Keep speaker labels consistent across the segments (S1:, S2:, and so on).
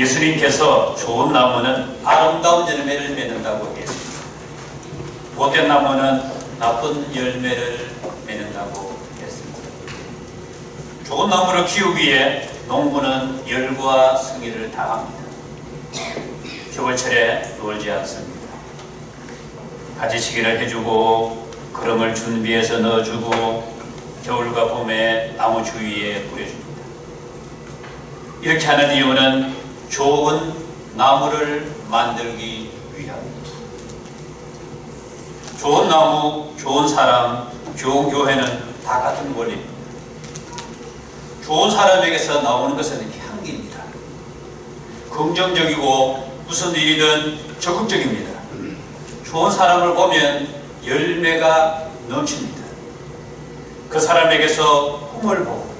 S1: 예수님께서 좋은 나무는 아름다운 열매를 맺는다고 했습니다. 못된 나무는 나쁜 열매를 맺는다고 했습니다. 좋은 나무를 키우기 위해 농부는 열과 승리를 다합니다. 겨울철에 놀지 않습니다. 가지치기를 해주고 그름을 준비해서 넣어주고 겨울과 봄에 나무 주위에 뿌려줍니다. 이렇게 하는 이유는 좋은 나무를 만들기 위함입니다. 좋은 나무, 좋은 사람, 좋은 교회는 다 같은 원리입니다. 좋은 사람에게서 나오는 것은 향기입니다. 긍정적이고 무슨 일이든 적극적입니다. 좋은 사람을 보면 열매가 넘칩니다. 그 사람에게서 꿈을 보고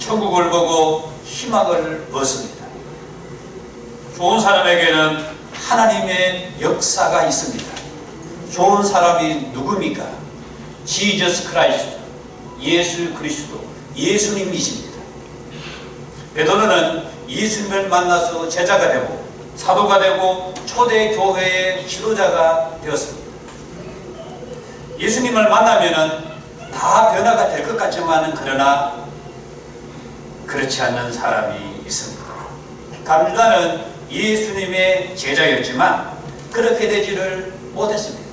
S1: 천국을 보고 희망을 얻습니다. 좋은 사람에게는 하나님의 역사가 있습니다. 좋은 사람이 누굽니까? 지저스 크라이스트, 예수 그리스도, 예수님이십니다. 베드로는 예수님을 만나서 제자가 되고 사도가 되고 초대 교회의 지도자가 되었습니다. 예수님을 만나면은 다 변화가 될 것 같지만은 그러나 그렇지 않는 사람이 있습니다. 감유다는 예수님의 제자였지만 그렇게 되지를 못했습니다.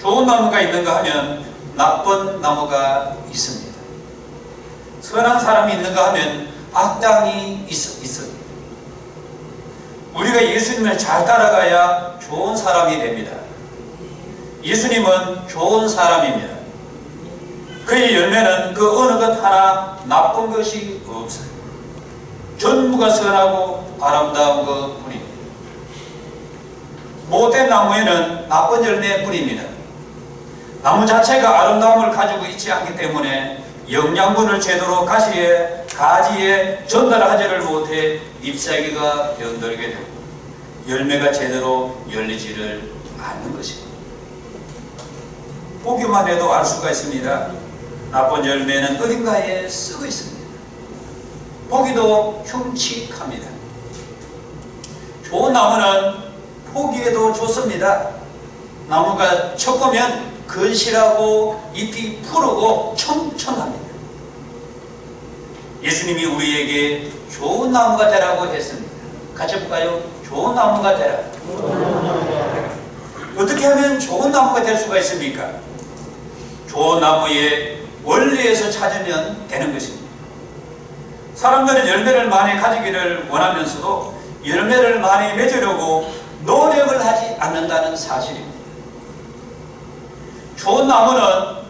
S1: 좋은 나무가 있는가 하면 나쁜 나무가 있습니다. 선한 사람이 있는가 하면 악당이 있, 있습니다. 우리가 예수님을 잘 따라가야 좋은 사람이 됩니다. 예수님은 좋은 사람입니다. 그의 열매는 그 어느 것 하나 나쁜 것이 없어요. 전부가 선하고 아름다운 것 뿐입니다. 못된 나무에는 나쁜 열매 뿐입니다. 나무 자체가 아름다움을 가지고 있지 않기 때문에 영양분을 제대로 가시에 가지에 전달하지를 못해 잎사귀가 병들게 되고 열매가 제대로 열리지를 않는 것입니다. 보기만 해도 알 수가 있습니다. 나쁜 열매는 어딘가에 쓰고 있습니다. 보기도 흉측합니다. 좋은 나무는 보기에도 좋습니다. 나무가 척보면 근실하고 잎이 푸르고 청청합니다. 예수님이 우리에게 좋은 나무가 되라고 했습니다. 같이 볼까요? 좋은 나무가 되라. 어떻게 하면 좋은 나무가 될 수가 있습니까? 좋은 나무의 원리에서 찾으면 되는 것입니다. 사람들은 열매를 많이 가지기를 원하면서도 열매를 많이 맺으려고 노력을 하지 않는다는 사실입니다. 좋은 나무는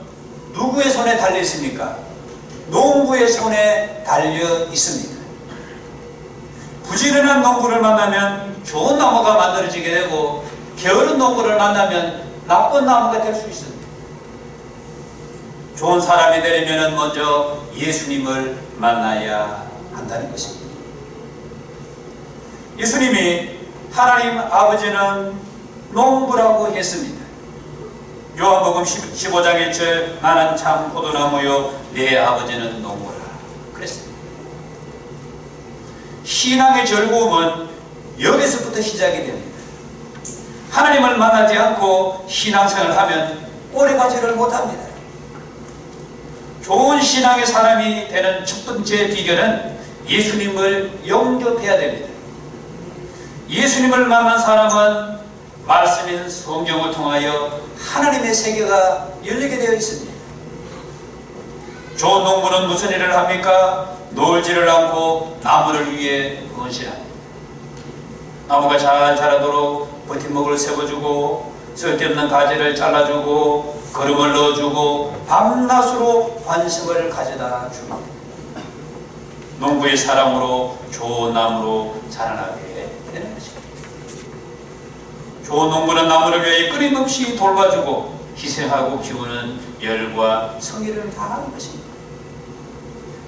S1: 누구의 손에 달려 있습니까? 농부의 손에 달려 있습니다. 부지런한 농부를 만나면 좋은 나무가 만들어지게 되고 게으른 농부를 만나면 나쁜 나무가 될 수 있습니다. 좋은 사람이 되려면 먼저 예수님을 만나야 한다는 것입니다. 예수님이 하나님 아버지는 농부라고 했습니다. 요한복음 15장 1절 나는 참 포도나무요 내 아버지는 농부라 그랬습니다. 신앙의 즐거움은 여기서부터 시작이 됩니다. 하나님을 만나지 않고 신앙생활을 하면 오래 가지를 못합니다. 좋은 신앙의 사람이 되는 첫 번째 비결은 예수님을 영접해야 됩니다. 예수님을 만난 사람은 말씀인 성경을 통하여 하나님의 세계가 열리게 되어 있습니다. 좋은 농부는 무슨 일을 합니까? 놀지를 않고 나무를 위해 헌신합니다. 나무가 잘 자라도록 버팀목을 세워주고 쓸데없는 가지를 잘라주고 거름을 넣어주고 밤낮으로 관심을 가져다 줍니다. 농부의 사랑으로 좋은 나무로 자라나게. 좋은 농부는 나무를 위해 끊임없이 돌봐주고 희생하고 키우는 열과 성의를 다하는 것입니다.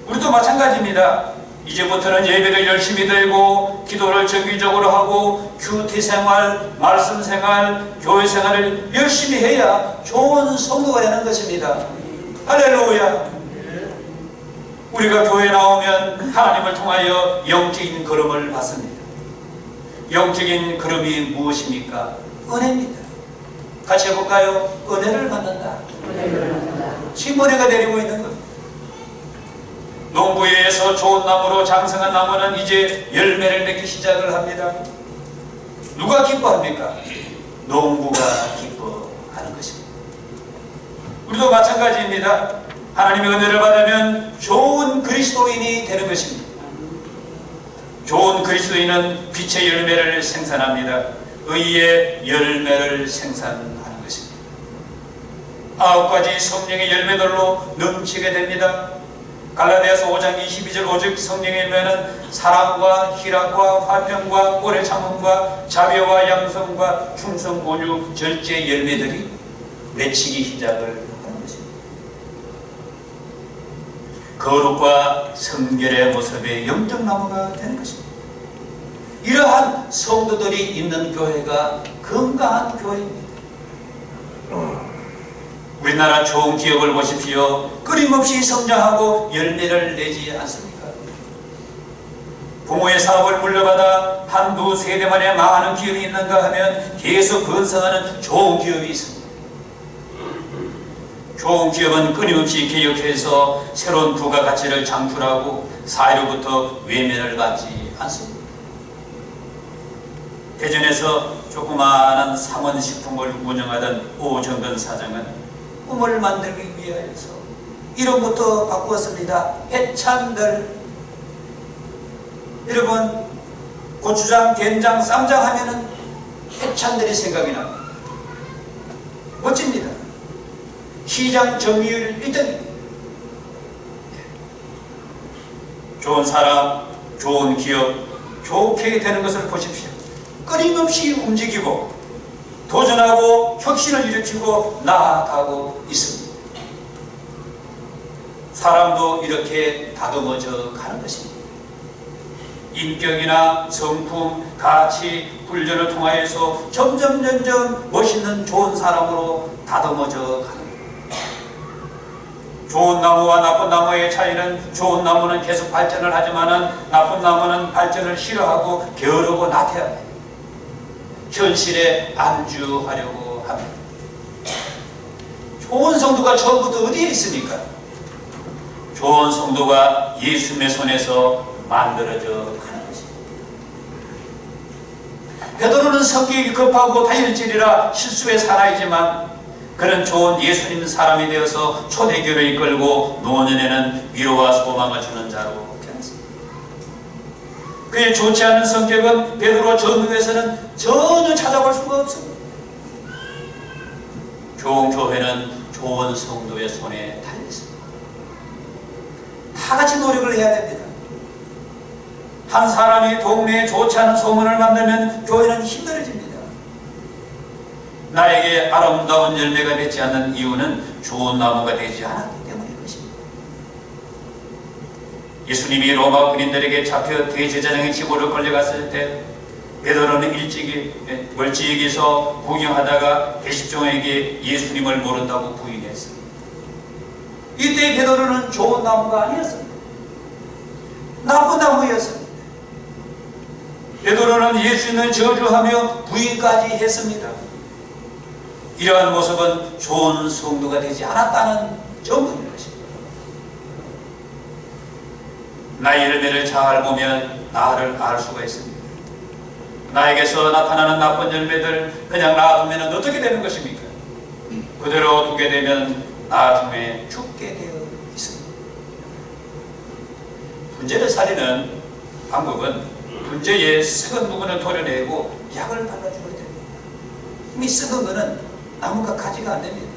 S1: 우리도 마찬가지입니다. 이제부터는 예배를 열심히 드리고 기도를 정기적으로 하고 큐티 생활, 말씀 생활, 교회 생활을 열심히 해야 좋은 성도가 되는 것입니다. 할렐루야. 우리가 교회 나오면 하나님을 통하여 영적인 걸음을 받습니다. 영적인 걸음이 무엇입니까? 은혜입니다. 같이 해볼까요? 은혜를 받는다. 은혜가 내리고 있는 겁니다. 농부에서 좋은 나무로 장성한 나무는 이제 열매를 맺기 시작을 합니다. 누가 기뻐합니까? 농부가 기뻐하는 것입니다. 우리도 마찬가지입니다. 하나님의 은혜를 받으면 좋은 그리스도인이 되는 것입니다. 좋은 그리스도인은 빛의 열매를 생산합니다. 의의 열매를 생산하는 것입니다. 아홉 가지 성령의 열매들로 넘치게 됩니다. 갈라디아서 5장 22절 오직 성령의 열매는 사랑과 희락과 화평과 오래 참음과 자비와 양성과 충성, 온유, 절제 열매들이 맺히기 시작을 하는 것입니다. 거룩과 성결의 모습의 영적나무가 되는 것입니다. 이러한 성도들이 있는 교회가 건강한 교회입니다. 우리나라 좋은 기업을 보십시오. 끊임없이 성장하고 열매를 내지 않습니까? 부모의 사업을 물려받아 한두 세대 만에 망하는 기업이 있는가 하면 계속 건성하는 좋은 기업이 있습니다. 좋은 기업은 끊임없이 개혁해서 새로운 부가가치를 창출하고 사회로부터 외면을 받지 않습니다. 대전에서 조그마한 상원식품을 운영하던 오정근 사장은 꿈을 만들기 위하여서 이름부터 바꾸었습니다. 해찬들 여러분 고추장, 된장, 쌈장 하면은 해찬들이 생각이 납니다. 멋집니다. 시장 점유율 1등 좋은 사람, 좋은 기업, 좋게 되는 것을 보십시오. 끊임없이 움직이고 도전하고 혁신을 일으키고 나아가고 있습니다. 사람도 이렇게 다듬어져 가는 것입니다. 인격이나 성품, 가치, 훈련을 통하여서 점점 점점 멋있는 좋은 사람으로 다듬어져 가는. 좋은 나무와 나쁜 나무의 차이는 좋은 나무는 계속 발전을 하지만 나쁜 나무는 발전을 싫어하고 게으르고 나태합니다. 현실에 안주하려고 합니다. 좋은 성도가 처음부터 어디에 있습니까? 좋은 성도가 예수님의 손에서 만들어져 가는 것입니다. 베드로는 성격이 급하고 다혈질이라 실수의 사나이지만 그는 좋은 예수님 사람이 되어서 초대교를 이끌고 노년에는 위로와 소망을 주는 자로. 그의 좋지 않은 성격은 베드로 전후에서는 전혀 찾아볼 수가 없습니다. 교회는 좋은 성도의 손에 달렸습니다. 다 같이 노력을 해야 됩니다. 한 사람이 동네에 좋지 않은 소문을 만들면 교회는 힘들어집니다. 나에게 아름다운 열매가 되지 않는 이유는 좋은 나무가 되지 않았기 때문인 것입니다. 예수님이 로마 군인들에게 잡혀 대제사장의 집으로 끌려갔을 때 베드로는 일찍이 멀찍이서 구경하다가 대식종에게 예수님을 모른다고 부인했습니다. 이때 베드로는 좋은 나무가 아니었습니다. 나쁜 나무였습니다. 베드로는 예수님을 저주하며 부인까지 했습니다. 이러한 모습은 좋은 성도가 되지 않았다는 정도인 것입니다. 나의 열매를 잘 보면 나를 알 수가 있습니다. 나에게서 나타나는 나쁜 열매들 그냥 놔두면 어떻게 되는 것입니까? 그대로 두게 되면 나중에 죽게 되어 있습니다. 분재를 살리는 방법은 분재의 썩은 부분을 도려내고 약을 발라줘야 됩니다. 이미 썩은 거는 나무가 가지가 안 됩니다.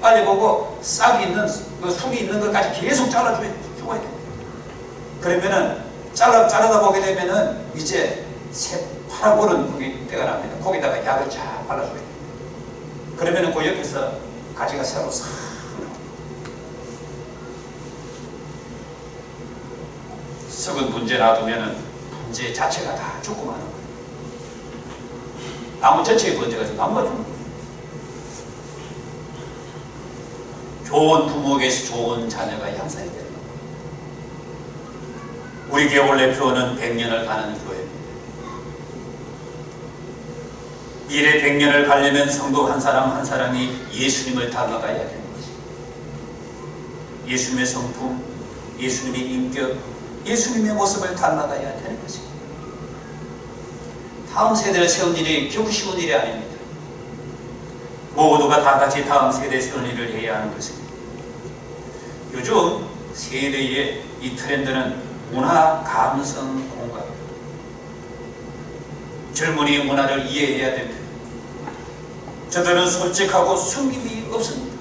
S1: 빨리 보고 싹이 있는, 그 숨이 있는 것까지 계속 잘라줘야 됩니다. 그러면은 잘라, 자르다 보게 되면은 이제 새 파란보는 그게 때가 납니다. 거기다가 약을 잘 발라줘야 돼요. 그러면은 그 옆에서 가지가 새로 싹 썩은 분재 놔두면은 분재 자체가 다 죽고 마는 거예요. 나무 전체의 지금 나무가 죽는 거예요. 좋은 부모에게서 좋은 자녀가 양산이 되는 거예요. 우리 교회 원래 표는 100년을 가는 교회입니다. 미래 100년을 가려면 성도 한 사람 한 사람이 예수님을 닮아가야 되는 것입니다. 예수님의 성품, 예수님의 인격, 예수님의 모습을 닮아가야 되는 것입니다. 다음 세대를 세운 일이 결코 쉬운 일이 아닙니다. 모두가 다 같이 다음 세운 일을 해야 하는 것입니다. 요즘 세대의 이 트렌드는 문화 감성 공감. 젊은이 문화를 이해해야 됩니다. 저들은 솔직하고 숨김이 없습니다.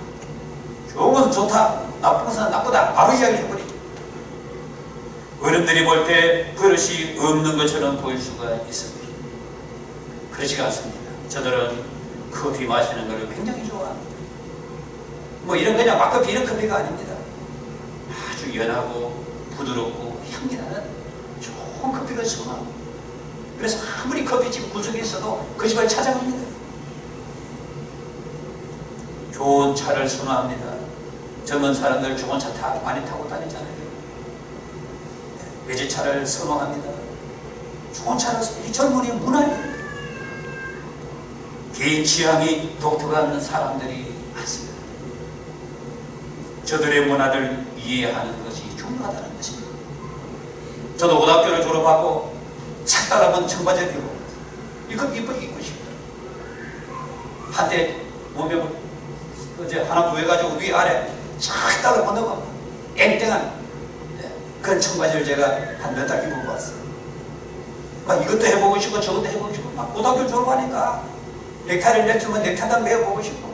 S1: 좋은 것은 좋다, 나쁜 것은 나쁘다, 바로 이야기해버립니다. 어른들이 볼때 버릇이 없는 것처럼 보일 수가 있습니다. 그렇지가 않습니다. 저들은 커피 마시는 것을 굉장히 좋아합니다. 뭐 이런 그냥 막커피 이런 커피가 아닙니다. 아주 연하고 부드럽고 향기 나는 좋은 커피를 선호합니다. 그래서 아무리 커피집 구석에 있어도 그 집을 찾아갑니다. 좋은 차를 선호합니다. 젊은 사람들 좋은 차 타, 많이 타고 다니잖아요. 외제차를 선호합니다. 좋은 차를 이 젊은이 문화입니다. 개인 취향이 독특한 사람들이 많습니다. 저들의 문화를 이해하는 것이 중요하다는 것입니다. 저도 고등학교를 졸업하고 착달라면 청바지를 입고 이거 이쁘게 입고 싶다. 한때 몸에 이제 하나 구해가지고 위아래 착달라 건너고 땡땡한 네, 그런 청바지를 제가 한 몇 달 입고 봤어요. 막 이것도 해보고 싶고 저것도 해보고 싶고 막 고등학교 졸업하니까 넥타이를 냈으면 넥타이도 매어보고 싶고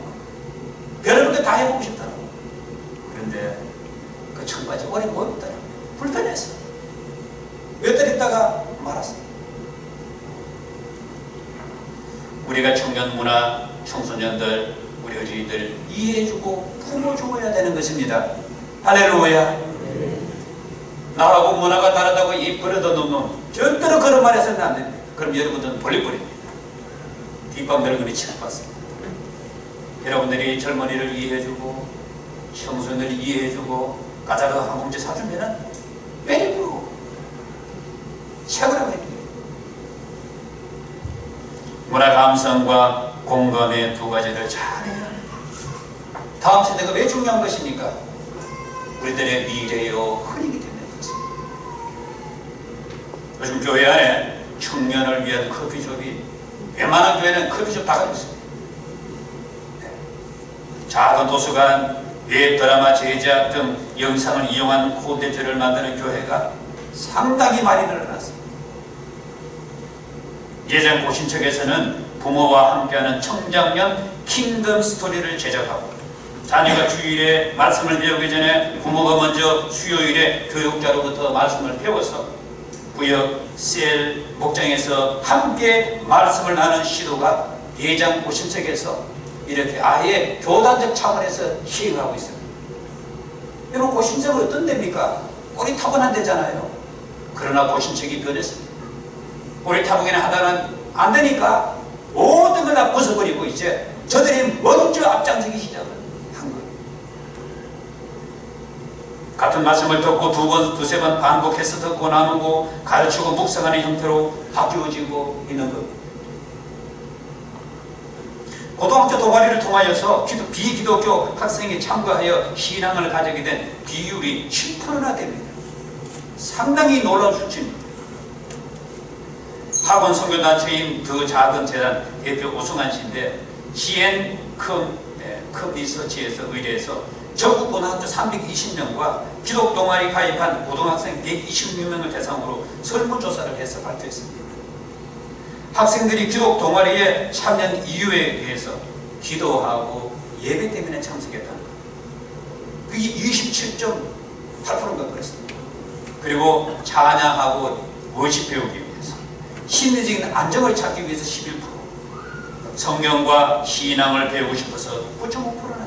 S1: 별의별 거다 해보고 싶더라고. 그런데 그 청바지 오래 못 입더라고. 불편했어. 몇달 있다가 말았어. 우리가 청년 문화, 청소년들, 우리 어린이들 이해해주고 품어줘야 되는 것입니다. 할렐루야. 나하고 문화가 다르다고 입 버려도 놓는 절대로 그런 말 해서는 안 됩니다. 그럼 여러분들은 벌리버립니다. 뒷밤대로 그리 치고봤습니다. 여러분들이 젊은이를 이해해주고 청소년을 이해해주고 까자르 한 봉지 사주면은 빼리고 최고라고 해요. 문화 감성과 공감의 두 가지를 잘해야 합니다. 다음 세대가 왜 중요한 것입니까? 우리들의 미래요 흔히기 때문에 그렇습니다. 요즘 교회 안에 청년을 위한 커피숍이 웬만한 교회는 커피숍 다 가지고 있습니다. 네. 작은 도서관, 웹 드라마 제작 등 영상을 이용한 콘텐츠를 만드는 교회가 상당히 많이 늘어났습니다. 예전 고신척에서는 부모와 함께하는 청장년 킹덤 스토리를 제작하고 자녀가 주일에 말씀을 배우기 전에 부모가 먼저 수요일에 교육자로부터 말씀을 배워서 구역, 셀, 목장에서 함께 말씀을 나눈 시도가 예장 고신책에서 이렇게 아예 교단적 차원에서 시행하고 있습니다. 여러분 고신책은 어떤 데입니까? 꼬리 타고난 데잖아요. 그러나 고신책이 변했습니다. 꼬리 타고기는 하다는 안 되니까 모든 걸 다 부숴버리고 이제 저들이 먼저 앞장서기 시작을 한 거예요. 같은 말씀을 듣고 두 번, 두세 번 반복해서 듣고 나누고 가르치고 묵상하는 형태로 바뀌어지고 있는 겁니다. 고등학교 동아리를 통하여서 비기독교 학생이 참가하여 신앙을 가지게 된 비율이 10%나 됩니다. 상당히 놀라운 수치입니다. 학원 선교단체인 더 작은 재단 대표 오승환 씨인데 CN 컴, 네, 컴 리서치에서 의뢰해서 전국 고등학교 320명과 기독 동아리 가입한 고등학생 126명을 대상으로 설문조사를 해서 발표했습니다. 학생들이 기독 동아리에 참여한 이유에 대해서 기도하고 예배 때문에 참석했다는 것. 그게 27.8%인가 그랬습니다. 그리고 찬양하고 워십 배우기 위해서 심리적인 안정을 찾기 위해서 11% 성경과 신앙을 배우고 싶어서 9.5%나 되었습니다.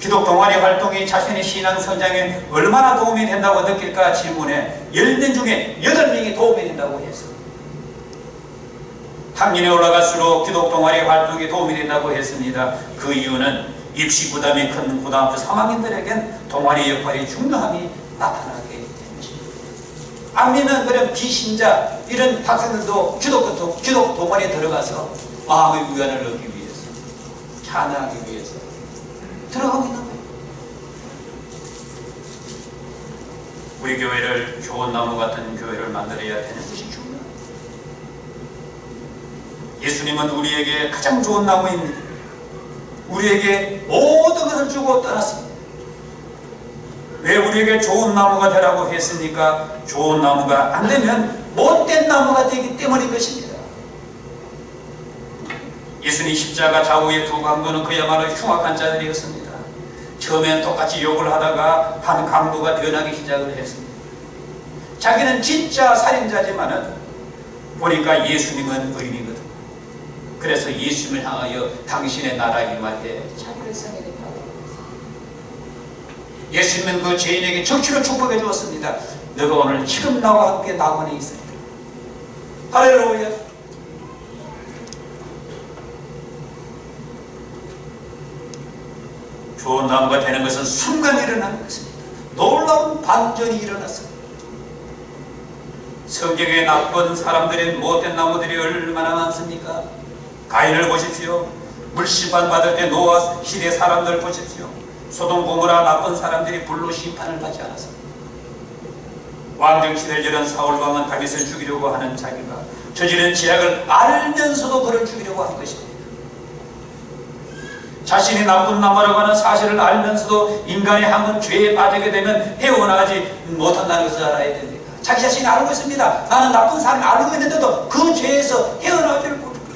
S1: 기독 동아리 활동이 자신의 신앙 성장에 얼마나 도움이 된다고 느낄까 질문에 10명 중에 8명이 도움이 된다고 했습니다. 학년이 올라갈수록 기독 동아리 활동에 도움이 된다고 했습니다. 그 이유는 입시 부담이 큰 고등학교 3학년들에겐 동아리 역할이 중요함이 나타나게 된 것입니다. 안 믿는 그런 비신자 이런 학생들도 기독교, 기독 동원에 들어가서 마음의 위안을 얻기 위해서 찬양하기 위해서 들어가고 있는 거예요. 우리 교회를 좋은 나무 같은 교회를 만들어야 되는 것이 중요해요. 예수님은 우리에게 가장 좋은 나무입니다. 우리에게 모든 것을 주고 떠났습니다. 왜 우리에게 좋은 나무가 되라고 했습니까? 좋은 나무가 안 되면 못된 나무가 되기 때문인 것입니다. 예수님 십자가 좌우에 두 강도는 그야말로 흉악한 자들이었습니다. 처음엔 똑같이 욕을 하다가 한 강도가 변하기 시작을 했습니다. 자기는 진짜 살인자지만은 보니까 예수님은 의인이거든. 그래서 예수님을 향하여 당신의 나라 임할 때 자기를 상해냈다. 예수님은 그 죄인에게 적시로 축복해 주었습니다. 너가 오늘 지금 나와 함께 낙원에 있습니다. 할렐루야. 좋은 나무가 되는 것은 순간 일어나는 것입니다. 놀라운 반전이 일어났습니다. 성경에 나쁜 사람들이 못된 나무들이 얼마나 많습니까? 가인을 보십시오. 물심판 받을 때 노아 시대 사람들 보십시오. 소돔 고모라 나쁜 사람들이 불로 심판을 받지 않았습니다. 왕정 시대를 열은 사울 왕은 다윗을 죽이려고 하는 자기가 저지른 죄악을 알면서도 그를 죽이려고 한 것입니다. 자신이 나쁜 나무라고 하는 사실을 알면서도 인간이 한번 죄에 빠지게 되면 헤어나가지 못한다는 것을 알아야 됩니다. 자기 자신이 알고 있습니다. 나는 나쁜 사람이 알고 있는데도 그 죄에서 헤어나오지를 못합니다.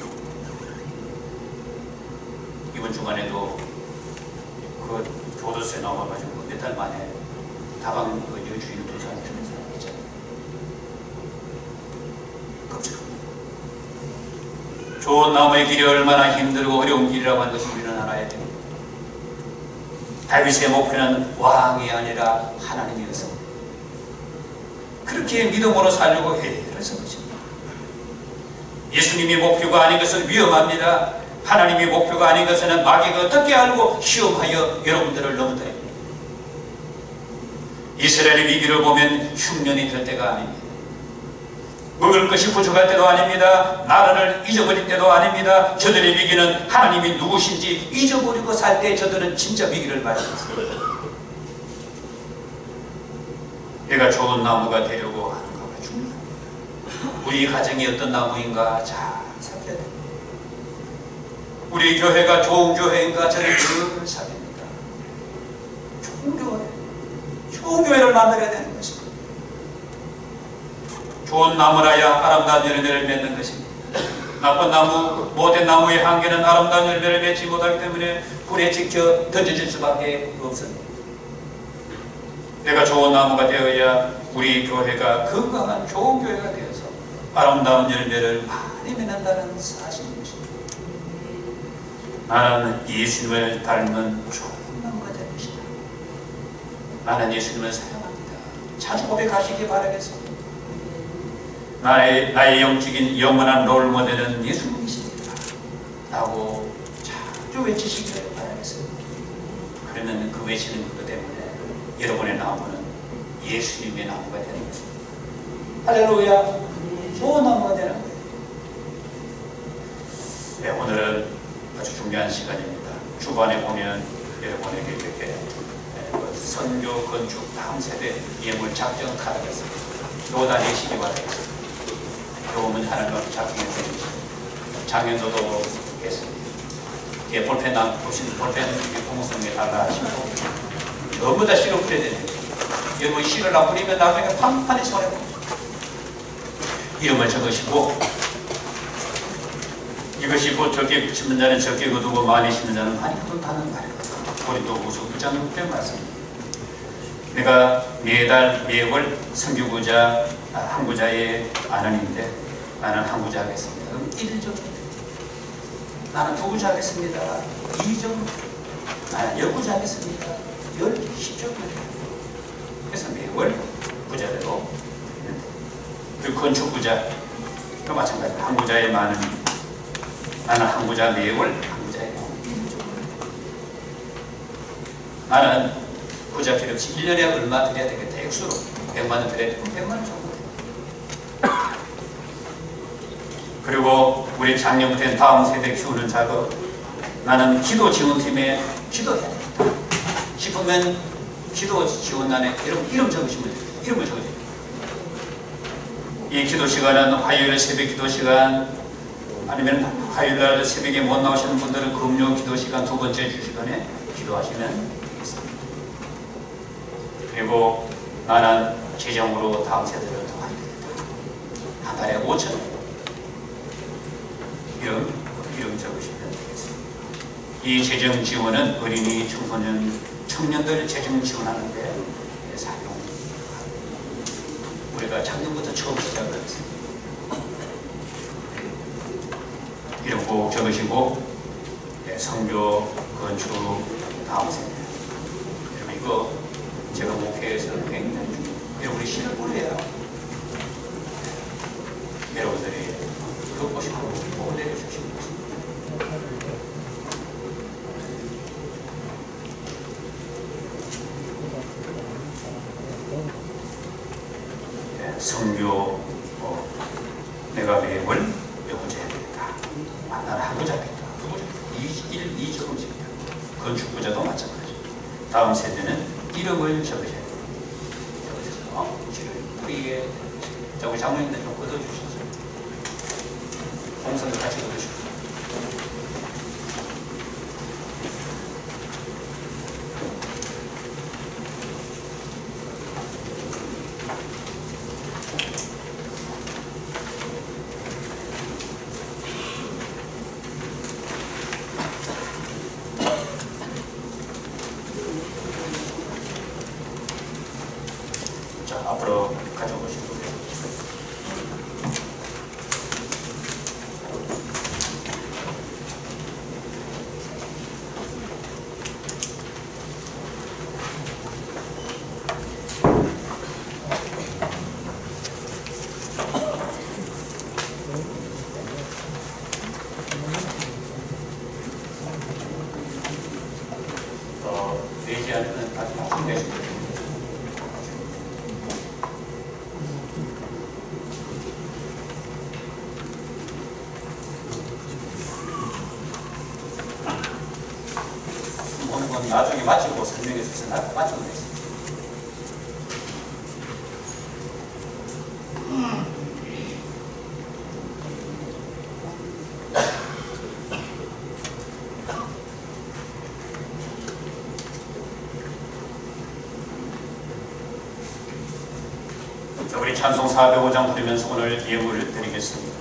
S1: 이번 주간에도 그 교도소에 나와가지고 몇 달 만에 다방 그 여주인 두 사람 죽는 사람 있잖아요. 끔찍합니다. 좋은 나무의 길이 얼마나 힘들고 어려운 길이라고 하는 것을 우리는 알아야 됩니다. 다윗의 목표는 왕이 아니라 하나님이었습니다. 그렇게 믿음으로 살려고 쓴 것입니다. 예수님이 목표가 아닌 것은 위험합니다. 하나님이 목표가 아닌 것은 마귀가 어떻게 알고 시험하여 여러분들을 넘어뜨립니다. 이스라엘의 위기를 보면 흉년이 될 때가 아닙니다. 먹을 것이 부족할 때도 아닙니다. 나라를 잊어버릴 때도 아닙니다. 저들의 위기는 하나님이 누구신지 잊어버리고 살 때 저들은 진짜 위기를 맞이했습니다. 내가 좋은 나무가 되려고 하는 거가 중요합니다. 우리 가정이 어떤 나무인가 잘 살펴야 됩니다. 우리 교회가 좋은 교회인가 저는 늘 살핍니다. 좋은 교회, 좋은 교회를 만들어야 되는 것입니다. 좋은 나무라야 아름다운 열매를 맺는 것입니다. 나쁜 나무, 못된 나무의 한계는 아름다운 열매를 맺지 못하기 때문에 불에 지켜 던져질 수밖에 없습니다. 내가 좋은 나무가 되어야 우리 교회가 건강한 좋은 교회가 되어서 아름다운 열매를 많이 맺는다는 사실입니다. 나는 예수님을 닮은 좋은 나무가 될 것이다. 나는 예수님을 사랑합니다. 자주 고백하시기 바라겠습니다. 나의, 나의 영적인 영원한 롤 모델은 예수님이십니다. 라고 자주 외치시기를 바라겠습니다. 그러면 그 외치는 것 때문에 여러분의 나무는 예수님의 나무가 되는 것입니다. 할렐루야. 좋은 나무가 되는 거예요. 네, 오늘은 아주 중요한 시간입니다. 주반에 보면 여러분에게 이렇게 네, 그 선교 건축 다음 세대 예물 작전 카드가 있습니다. 요다 내시기 바라겠습니다. 도움은 하나님 앞에 작성해 드립니다. 장현도도 있겠습니다. 뒤에 볼펜 남 보시는 볼펜 공성에 달라 하시고 너무 다 씨를 뿌려야 됩니다. 여러분 씨를 안 뿌리면 나중에 판판이 손해봅니다. 이름을 적으시고 이것이 곧 적게 심는 자는 적게 거두고 많이 심는 자는 많이 거둔다는 말이에요. 후서 9장 6절 말씀입니다. 내가 매달 매월 성교구자 한구자의 아는인데 나는 한구자 하겠습니다. 그럼 1점. 나는 두구자 하겠습니다. 2점. 나는 열구자 하겠습니다. 열 10점. 그래서 매월 부자대로 그 건축구자 그 마찬가지 한구자의 많은 나는 한구자 매월 한구자에 나는 부자 필요 없이 1년에 얼마 드려야 되겠다. 액수로. 100만 원 드려야 되면 100만 원 정도. 그리고 우리 작년부터 된 다음 세대 키우는 작업 나는 기도 지원팀에 기도해야 된다 싶으면 기도 지원단에 이름, 이름 적으시면 돼요. 이름을 적으세요. 이 기도 시간은 화요일 새벽 기도 시간 아니면 화요일 날 새벽에 못 나오시는 분들은 금요 기도 시간 두 번째 주 시간에 기도하시면 되겠습니다. 그리고 나는 재정으로 다음 세대를 도와드리겠다. 한 달에 5천 원. 이름, 이름 적으시면 되겠습니다. 이 재정 지원은 어린이, 청소년, 청년들 재정 지원하는데 사용. 우리가 작년부터 처음 시작을 했습니다. 이름 꼭 적으시고 네, 성교, 건축, 다음 세대. 여러분 이거 제가 목회에서 굉장히 중요해요. 이거 우리 신을 뿌려야 여러분들이 그거 보시고 보고 내려주시면 됩니다. 네, 성교 어, 내가 매월 몇 번째 해야 되겠다. 아, 나는 한 번째 하겠다. 두 번째, 2, 1, 2 조금씩이다. 건축부자도 마찬가지. 다음 세대는 이름을 적으셔야 돼요. 적으셔서 지를 뿌리에 자 우리 장모님들 좀 걷어주셔서 공선도 같이 걷어주시고 자 앞으로 가져오시고 어, 내지 않으면 아주 나쁜 되십니다. 건 나중에 마치고 설명해. 나 마치고 되겠습니다. 찬송 405장 부르면서 오늘 예물을 드리겠습니다.